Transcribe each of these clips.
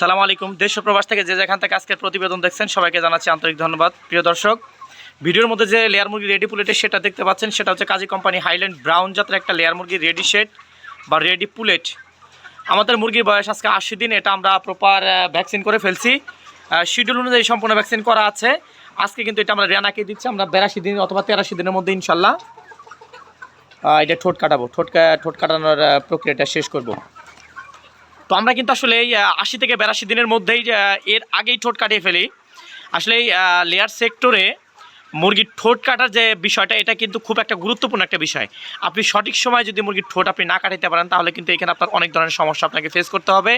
আসসালামু আলাইকুম। দেশ প্রবাস থেকে যে যেখান থেকে আজকের প্রতিবেদন দেখছেন, সবাইকে জানাচ্ছি আন্তরিক ধন্যবাদ। প্রিয় দর্শক, ভিডিওর মধ্যে যে লেয়ার মুরগি রেডি পুলেটের সেটা দেখতে পাচ্ছেন, সেটা হচ্ছে কাজী কোম্পানি হাইল্যান্ড ব্রাউন জাতের একটা লেয়ার মুরগি রেডি শেড বা রেডি পুলেট আমাদের মুরগির বয়স আজকে আশি দিন, এটা আমরা প্রপার ভ্যাকসিন করে ফেলছি। শিডিউল অনুযায়ী সম্পূর্ণ ভ্যাকসিন করা আছে। আজকে কিন্তু এটা আমরা রেনাকে দিচ্ছি, আমরা বেরাশি দিন অথবা তেরাশি দিনের মধ্যে ইনশাল্লাহ এটা ঠোঁট কাটাবো। ঠোঁট ঠোঁট কাটানোর প্রক্রিয়াটা শেষ করব। তো আমরা কিন্তু আসলে এই আশি থেকে বেরাশি দিনের মধ্যেই এর আগেই ঠোঁট কাটিয়ে ফেলি। আসলে এই লেয়ার সেক্টরে মুরগির ঠোঁট কাটার যে বিষয়টা, এটা কিন্তু খুব একটা গুরুত্বপূর্ণ একটা বিষয়। আপনি সঠিক সময় যদি মুরগির ঠোঁট আপনি না কাটাতে পারেন, তাহলে কিন্তু এখানে আপনার অনেক ধরনের সমস্যা আপনাকে ফেস করতে হবে।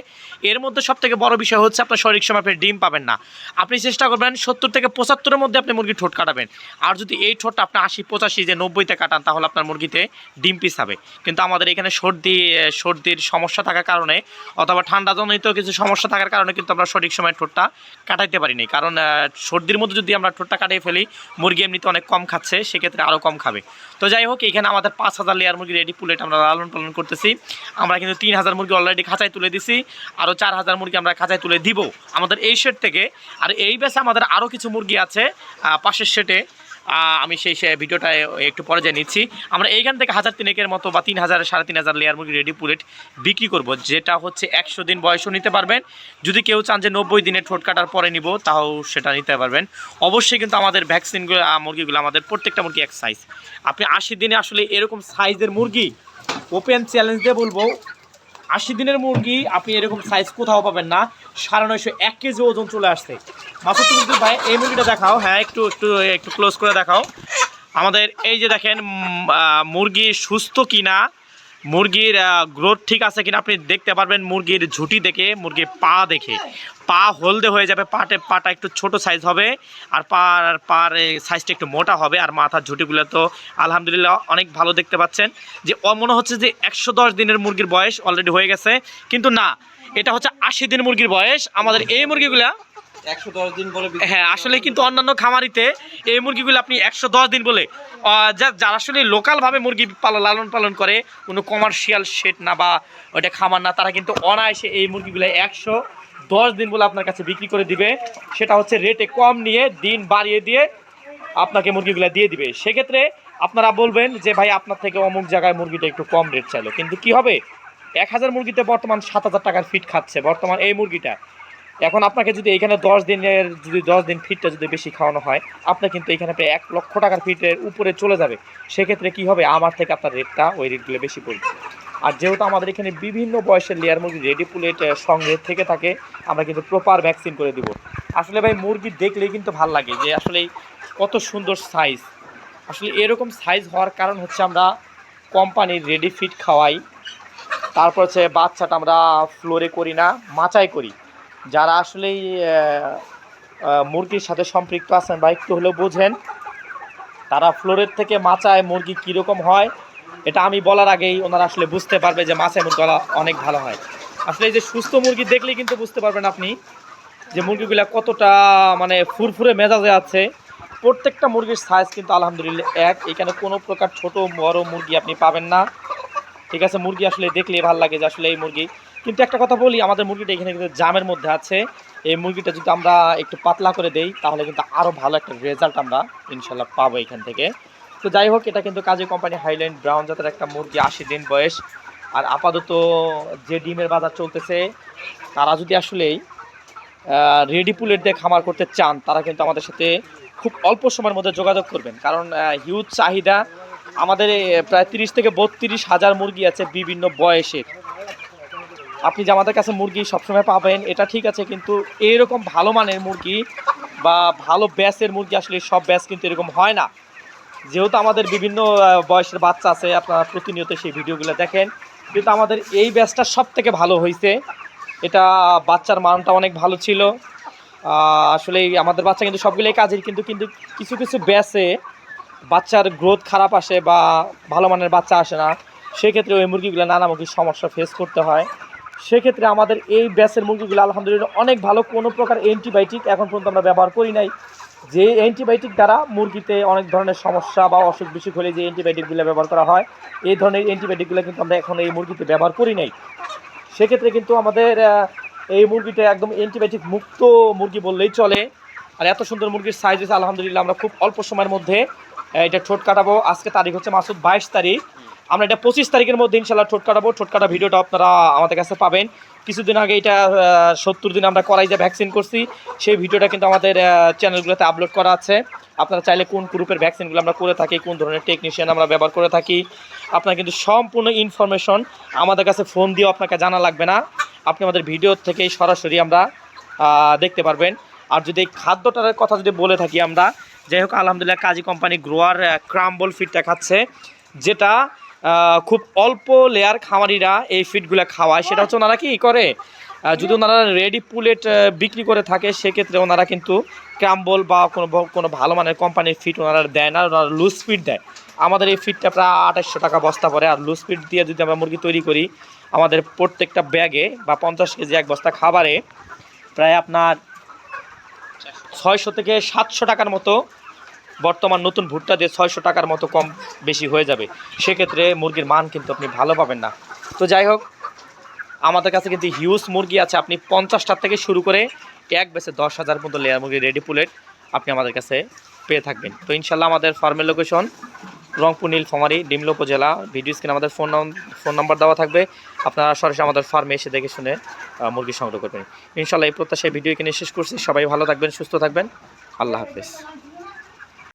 এর মধ্যে সব থেকে বড় বিষয় হচ্ছে আপনার সঠিক সময় আপনি ডিম পাবেন না। আপনি চেষ্টা করবেন সত্তর থেকে পঁচাত্তরের মধ্যে আপনি মুরগির ঠোঁট কাটাবেন। আর যদি এই ঠোঁটটা আপনি আশি, পঁচাশি, যে নব্বইতে কাটান, তাহলে আপনার মুরগিতে ডিম পিস হবে কিন্তু আমাদের এখানে সর্দি, সর্দির সমস্যা থাকার কারণে অথবা ঠান্ডা জনিত কিছু সমস্যা থাকার কারণে কিন্তু আমরা সঠিক সময় ঠোঁটটা কাটাইতে পারিনি। কারণ সর্দির মধ্যে যদি আমরা ঠোঁটটা কাটিয়ে ফেলি মুরগি এমনিতে অনেক কম খাচ্ছে সেক্ষেত্রে আরও কম খাবে। তো যাই হোক এখানে আমাদের পাঁচ হাজার লেয়ার মুরগি রেডি পুলেট আমরা লালন পালন করতেছি। আমরা কিন্তু তিন হাজার মুরগি অলরেডি খাঁচায় তুলে দিছি আরও চার হাজার মুরগি আমরা খাঁচায় তুলে দিব। আমাদের এই শেড থেকে আর এই ব্যাসে আমাদের আরও কিছু মুরগি আছে পাশের আহ, আমি সেই সে ভিডিওটা একটু পরে জানিয়ে নিচ্ছি। আমরা এইখান থেকে হাজার তিনেকের মতো বা তিন হাজার, সাড়ে তিন হাজার লেয়ার মুরগি রেডি পুলেট বিক্রি করব, যেটা হচ্ছে একশো দিন বয়সও নিতে পারবেন। যদি কেউ চান যে নব্বই দিনে ঠোঁট কাটার পরে নিব, তাও সেটা নিতে পারবেন। অবশ্যই কিন্তু আমাদের ভ্যাকসিনগুলো মুরগিগুলো, আমাদের প্রত্যেকটা মুরগি এক সাইজ আপনি আশি দিনে আসলে এরকম সাইজের মুরগি ওপেন চ্যালেঞ্জ দিয়ে বলব আশি দিনের মুরগি, আপনি এরকম সাইজ কোথাও পাবেন না। সাড়ে নয়শো এক কেজি ওজন চলে আসছে। মাছের তুমি ভাই এই মুরগিটা দেখাও হ্যাঁ একটু একটু একটু ক্লোজ করে দেখাও। আমাদের এই যে দেখেন মুরগি সুস্থ কিনা মুরগির গ্রোথ ঠিক আছে কিনা আপনি দেখতে পারবেন মুরগির ঝুঁটি দেখে, মুরগির পা দেখে। পা হলদে হয়ে যাবে, পাটে, পাটা একটু ছোট সাইজ হবে, আর পার পার সাইজটা একটু মোটা হবে, আর মাথার ঝুঁটিগুলো তো আলহামদুলিল্লাহ অনেক ভালো দেখতে পাচ্ছেন। যে ও মনে হচ্ছে যে একশো দশ দিনের মুরগির বয়স অলরেডি হয়ে গেছে, কিন্তু না, এটা হচ্ছে আশি দিন মুরগির বয়স। আমাদের এই মুরগিগুলা একশো দশ দিন পরে হ্যাঁ আসলে কিন্তু অন্যান্য খামারিতে এই মুরগিগুলো আপনি একশো দশ দিন বলে যা- যারা আসলে লোকালভাবে মুরগি পালন লালন পালন করে কোনো কমার্শিয়াল শেড না বা ওইটা খামার না তারা কিন্তু অনায়াসে এই মুরগিগুলো একশো দশ দিন বলে আপনার কাছে বিক্রি করে দিবে। সেটা হচ্ছে রেটে কম নিয়ে দিন বাড়িয়ে দিয়ে আপনাকে মুরগিগুলো দিয়ে দিবে। সেক্ষেত্রে আপনারা বলবেন যে ভাই আপনার থেকে অমুক জায়গায় মুরগিটা একটু কম রেট চাইলো। কিন্তু কি হবে? এক হাজার মুরগিতে বর্তমান সাত হাজার টাকার ফিট খাচ্ছে বর্তমান এই মুরগিটা। এখন আপনাকে যদি এখানে দশ দিনের, যদি দশ দিন ফিটটা যদি বেশি খাওয়ানো হয়, আপনার কিন্তু এখানে প্রায় এক লক্ষ টাকার ফিটের উপরে চলে যাবে। সেক্ষেত্রে কি হবে? আমার থেকে আপনার রেটটা ওই রেটগুলো বেশি পড়বে। আর যেহেতু আমাদের এখানে বিভিন্ন বয়সের লেয়ার মুরগি রেডি পুলেট সঙ্গে থেকে থাকে, আমরা কিন্তু প্রপার ভ্যাকসিন করে দিব। আসলে ভাই, মুরগি দেখলেই কিন্তু ভালো লাগে যে আসলে কত সুন্দর সাইজ আসলে এরকম সাইজ হওয়ার কারণ হচ্ছে আমরা কোম্পানির রেডি ফিট খাওয়াই। তারপর হচ্ছে বাচ্চাটা আমরা ফ্লোরে করি না মাচায় করি। যারা আসলেই মুরগির সাথে সম্পৃক্ত আছেন বা একটু হলেও বোঝেন, তারা ফ্লোরের থেকে মাচায় মুরগি কীরকম হয়, এটা আমি বলার আগেই ওনারা আসলে বুঝতে পারবে যে মাচায় মুরগি অনেক ভালো হয়। আসলে এই যে সুস্থ মুরগি দেখলেই কিন্তু বুঝতে পারবেন আপনি যে মুরগিগুলা কতটা মানে ফুরফুরে মেজাজে আছে। প্রত্যেকটা মুরগির সাইজ কিন্তু আলহামদুলিল্লাহ এক। এখানে কোনো প্রকার ছোট বড় মুরগি আপনি পাবেন না। ঠিক আছে, মুরগি আসলে দেখলে ভালো লাগে যে আসলে এই মুরগি। কিন্তু একটা কথা বলি, আমাদের মুরগিটা এখানে কিন্তু জামের মধ্যে আছে। এই মুরগিটা যদি আমরা একটু পাতলা করে দেই, তাহলে কিন্তু আরও ভালো একটা রেজাল্ট আমরা ইনশাল্লাহ পাবো এখান থেকে। তো যাই হোক, এটা কিন্তু কাজে কোম্পানি হাইল্যান্ড ব্রাউন জাতের একটা মুরগি, আশি দিন বয়স। আর আপাতত যে ডিমের বাজার চলতেছে, তারা যদি আসলেই রেডি পুলেট দিয়ে খামার করতে চান, তারা কিন্তু আমাদের সাথে খুব অল্প সময়ের মধ্যে যোগাযোগ করবেন। কারণ হিউজ চাহিদা আমাদের প্রায় তিরিশ থেকে বত্রিশ হাজার মুরগি আছে বিভিন্ন বয়সের আপনি যে আমাদের কাছে মুরগি সবসময় পাবেন, এটা ঠিক আছে, কিন্তু এরকম ভালো মানের মুরগি বা ভালো ব্যাসের মুরগি আসলে সব ব্যাস কিন্তু এরকম হয় না। যেহেতু আমাদের বিভিন্ন বয়সের বাচ্চা আছে, আপনারা প্রতিনিয়ত সেই ভিডিওগুলো দেখেন, কিন্তু আমাদের এই ব্যাসটা সব থেকে ভালো হয়েছে এটা বাচ্চার মানটা অনেক ভালো ছিল। আসলে আমাদের বাচ্চা কিন্তু সবগুলোই কাজের, কিন্তু কিন্তু কিছু কিছু ব্যাসে বাচ্চার গ্রোথ খারাপ আসে বা ভালো মানের বাচ্চা আসে না, সেক্ষেত্রে ওই মুরগিগুলো নানামুখী সমস্যা ফেস করতে হয়। সেক্ষেত্রে আমাদের এই ব্যাসের মুরগিগুলো আলহামদুলিল্লাহ অনেক ভালো, কোনো প্রকার অ্যান্টিবায়োটিক এখন পর্যন্ত আমরা ব্যবহার করি নাই। যে অ্যান্টিবায়োটিক দ্বারা মুরগিতে অনেক ধরনের সমস্যা বা অসুখ বিসুখ হলে যে অ্যান্টিবায়োটিকগুলো ব্যবহার করা হয়, এই ধরনের অ্যান্টিবায়োটিকগুলো কিন্তু আমরা এখন এই মুরগিতে ব্যবহার করি নাই। সেক্ষেত্রে কিন্তু আমাদের এই মুরগিটা একদম অ্যান্টিবায়োটিক মুক্ত মুরগি বললেই চলে। আর এত সুন্দর মুরগির সাইজ হয়েছে, আলহামদুলিল্লাহ আমরা খুব অল্প সময়ের মধ্যে এটা ঠোঁট কাটাবো। আজকে তারিখ হচ্ছে মাসুদ বাইশ তারিখ। আমরা এটা পঁচিশ তারিখের মধ্যে ইনশাল্লাহ ঠোঁট কাটাবো। ঠোঁট কাটা ভিডিওটা আপনারা আমাদের কাছে পাবেন। কিছুদিন আগে এটা সত্তর দিন আমরা করাই যে ভ্যাকসিন করছি। সেই ভিডিওটা কিন্তু আমাদের চ্যানেলগুলোতে আপলোড করা আছে। আপনারা চাইলে কোন গ্রুপের ভ্যাকসিনগুলো আমরা করে থাকি, কোন ধরনের টেকনিশিয়ান আমরা ব্যবহার করে থাকি। আপনার কিন্তু সম্পূর্ণ ইনফরমেশন আমাদের কাছে ফোন দিয়েও আপনাকে জানা লাগবে না। আপনি আমাদের ভিডিও থেকেই সরাসরি আমরা দেখতে পারবেন। আর যদি খাদ্যটার কথা যদি বলে থাকি আমরা যাই হোক, আলহামদুলিল্লাহ Kazi company grower crumble feed দেখাচ্ছে যেটা খুব অল্প লেয়ার খামারিরা এই ফিটগুলো খাওয়ায়। সেটা হচ্ছে ওনারা কি করে? যদি ওনারা রেডি পুলেট বিক্রি করে থাকে, সেক্ষেত্রে ওনারা কিন্তু ক্রাম্বল বা কোনো কোনো ভালো মানের কোম্পানির ফিট ওনারা দেয় না, ওনারা লুজ ফিট দেয়। আমাদের এই ফিটটা প্রায় আঠাশশো টাকা বস্তা পড়ে, আর লুজ ফিট দিয়ে যদি আমরা মুরগি তৈরি করি, আমাদের প্রত্যেকটা ব্যাগে বা পঞ্চাশ কেজি এক বস্তা খাবারে প্রায় আপনার ছয়শো থেকে সাতশো টাকার মতো বর্তমান নতুন ভুট্টা দিয়ে ছয়শো টাকার মতো কম বেশি হয়ে যাবে। সেক্ষেত্রে মুরগির মান কিন্তু আপনি ভালো পাবেন না। তো যাই হোক, আমাদের কাছে কিন্তু হিউজ মুরগি আছে। আপনি পঞ্চাশটার থেকে শুরু করে এক বেসে দশ হাজার মতো লেয়ার মুরগি রেডি পুলেট আপনি আমাদের কাছে পেয়ে থাকবেন। তো ইনশাল্লাহ আমাদের ফার্মের লোকেশন রংপুর নীল ফমারি ডিমলা উপজেলা। ভিডিও স্ক্রিনে আমাদের ফোন ফোন নাম্বার দেওয়া থাকবে। আপনারা সরাসরি আমাদের ফার্মে এসে দেখে শুনে মুরগি সংগ্রহ করবেন। ইনশাল্লাহ এই প্রত্যাশায় ভিডিও কিনে শেষ করছি। সবাই ভালো থাকবেন, সুস্থ থাকবেন। আল্লাহ হাফেজ।